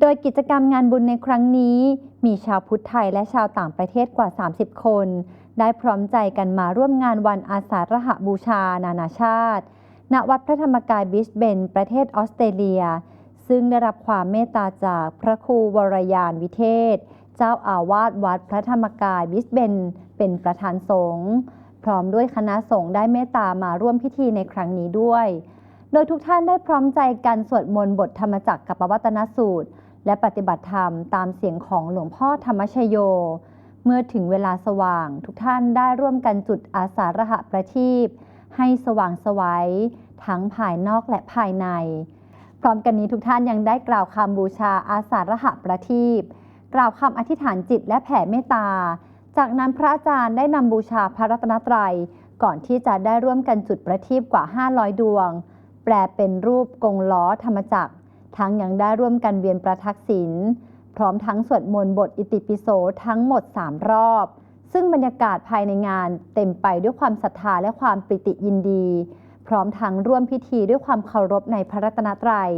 โดยกิจกรรมงานบุญในครั้งนี้ มีชาวพุทธไทยและชาวต่างประเทศกว่า 30 คน ได้พร้อมใจกันมาร่วมงานวันอาสาฬหบูชา นานาชาติ ณ วัดพระธรรมกายบิสเบน ประเทศออสเตรเลีย ซึ่งได้รับความเมตตาจากพระครูวรยานวิเทศ เจ้าอาวาสวัดพระธรรมกายบิสเบน เป็นประธานสงฆ์พร้อมด้วยคณะสงฆ์ได้เมตตามาร่วมพิธีในครั้งนี้ด้วย โดยทุกท่านได้พร้อมใจกันสวดมนต์บทธรรมจักรกับปวัตนสูตร และปฏิบัติธรรมตามเสียงของหลวงพ่อธรรมชโย เมื่อถึงเวลาสว่าง ทุกท่านได้ร่วมกันจุดอาสาฬหะประทีปให้สว่างสวัยทั้งภายนอกและภายใน พร้อมกันนี้ทุกท่านยังได้กล่าวคำบูชาอาสาฬหะประทีปกล่าวคำอธิษฐานจิตและแผ่เมตตา จากนั้นพระอาจารย์ได้นำบูชาพระรัตนตรัย ก่อนที่จะได้ร่วมกันจุดประทีปกว่า 500 ดวง แปลเป็นรูปกงล้อธรรมจักร ทั้งยังได้ร่วมกันเวียนประทักษิณพร้อมทั้งสวดมนต์บทอิติปิโสทั้งหมด 3 รอบ ซึ่งบรรยากาศภายในงานเต็มไปด้วยความศรัทธาและความปิติยินดี พร้อมทั้งร่วมพิธีด้วยความเคารพในพระรัตนตรัย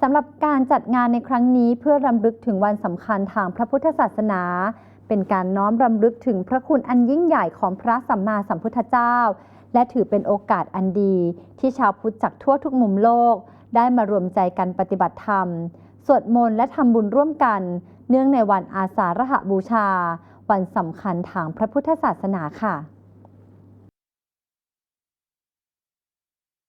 สำหรับการจัดงานในครั้งนี้เพื่อรำลึกถึงวันสำคัญทางพระพุทธศาสนา เป็นการน้อมรำลึกถึงพระคุณอันยิ่งใหญ่ของพระสัมมาสัมพุทธเจ้า และถือเป็นโอกาสอันดี ที่ชาวพุทธจากทั่วทุกมุมโลก ได้มารวมใจกันปฏิบัติธรรม สวดมนต์และทำบุญร่วมกัน เนื่องในวันอาสาฬหบูชา วันสำคัญทางพระพุทธศาสนาค่ะ